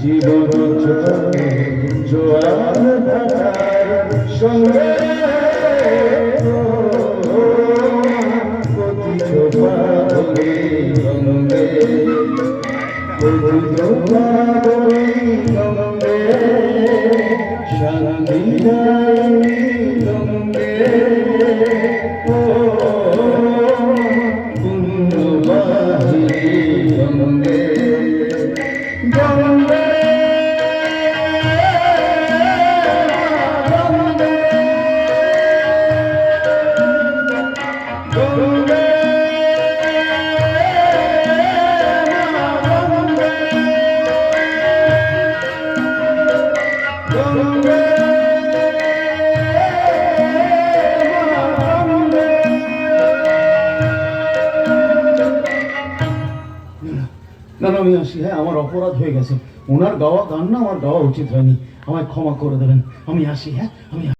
জীবন জোয়ার ভাটার সঙ্গে পতিত পাগলে গঙ্গে পতিত পাগলে গঙ্গে শান্তি গঙ্গে ও গঙ্গে গঙ্গে না না আমি আসি হ্যাঁ আমার অপরাধ হয়ে গেছে। ওনার গাওয়া গান না, আমার গাওয়া উচিত হয়নি। আমায় ক্ষমা করে দেবেন। আমি আসি হ্যাঁ আমি